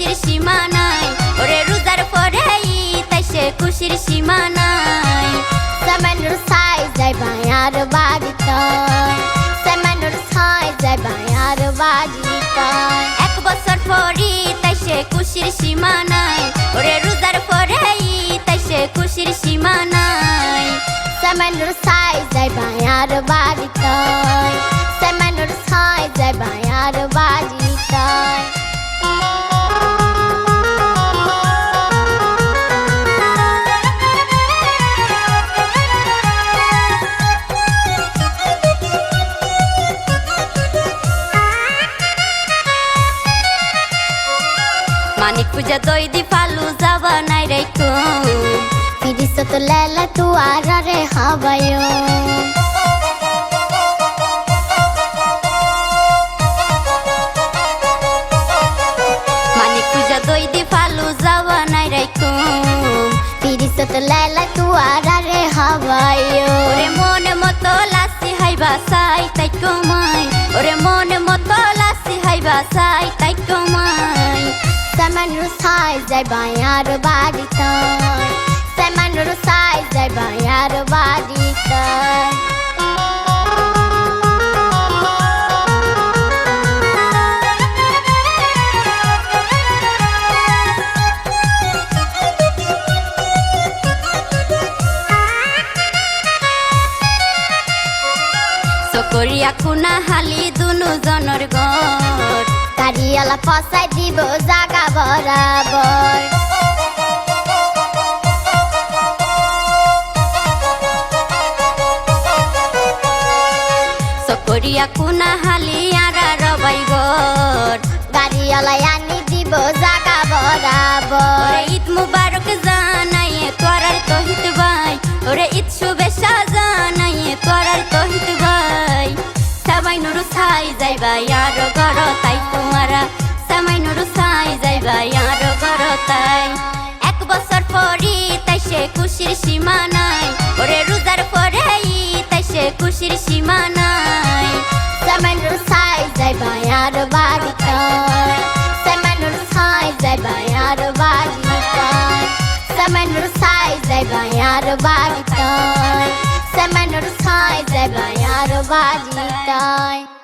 খুশির সীমা নাই। ওরে রোজার পরে তাই সে খুশির সীমা নাই। সামানুর সাই যাই ভাইয়ার বাড়িতে সামানুর সাই যাই ভাইয়ার বাড়িতে এক বছর পরই তাই সে খুশির সীমা নাই। ওরে রোজার পরে তাই সে খুশির সীমা নাই। সামানুর সাই যাই ভাইয়ার বাড়িতে মানিক পূজা দই দি ফালু যাবা নাই রেখো পিরিসত লেলা তু আর রে হাবায়ো। মানিক পূজা দই দি ফালু যাবা নাই রেখো পিরিসত লেলা তু আর রে হাবায়ো। ওরে মন মতো লাসি হাইবা সাই তাই কমাই ওরে মন মতো লাসি হাইবা সাই তাই কমাই সামানুর সাই যাই ভাইয়ার বাড়িতে চকরিয়া খুনা হালি দুনু জনৰ গর কারিয়ালা ফসাই দিব জাগা বরাবর। চকরিয়া খুনা হালি সবাই নুরু ছাই যাইবা আর ঘর তাই তোমারা সবাই নুরু ছাই যাইবা আর ঘর তাই এক বছর পরই তাই সে খুশির সীমা নাই ওরে রোজার পরে তাই সে খুশির সীমা নাই সামানুর সাই যাই ভাইয়ার বাড়িতে সামানুর সাই যাই ভাইয়ার বাড়িতে সামানুর সাই যাই ভাইয়ার বাড়িতে সামানুর সাই যাই ভাইয়ার বাড়িতে